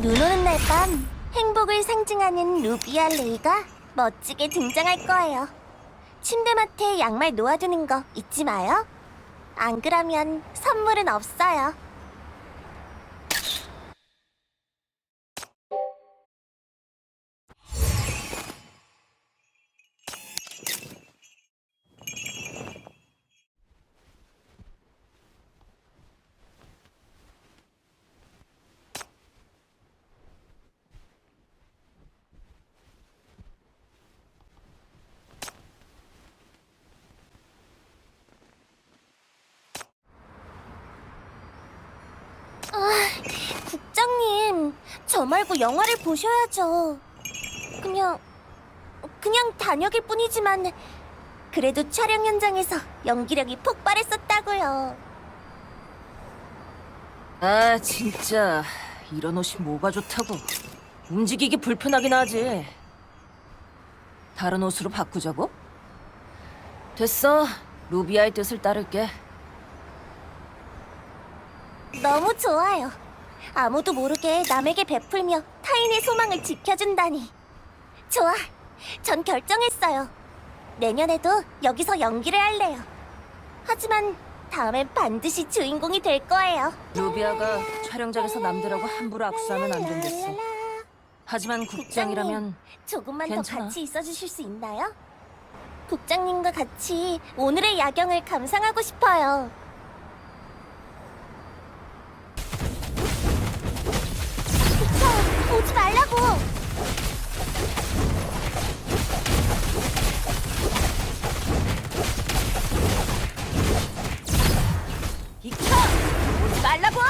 눈 오는 날 밤 행복을 상징하는 루비아 레이가 멋지게 등장할 거예요. 침대맡에 양말 놓아두는 거 잊지 마요. 안 그러면 선물은 없어요. 국장님, 저 말고 영화를 보셔야죠. 그냥, 그냥 단역일 뿐이지만, 그래도 촬영 현장에서 연기력이 폭발했었다고요. 아 진짜 이런 옷이 뭐가 좋다고 움직이기 불편하긴 하지 다른 옷으로 바꾸자고? 됐어 루비아의 뜻을 따를게 너무 좋아요. 아무도 모르게 남에게 베풀며 타인의 소망을 지켜준다니. 좋아. 전 결정했어요. 내년에도 여기서 연기를 할래요. 하지만 다음엔 반드시 주인공이 될 거예요. 루비아가 촬영장에서 남들하고 함부로 악수하면 안 된댔어 하지만 국장이라면 조금만 괜찮아. 더 같이 있어 주실 수 있나요? 국장님과 같이 오늘의 야경을 감상하고 싶어요. 말라고!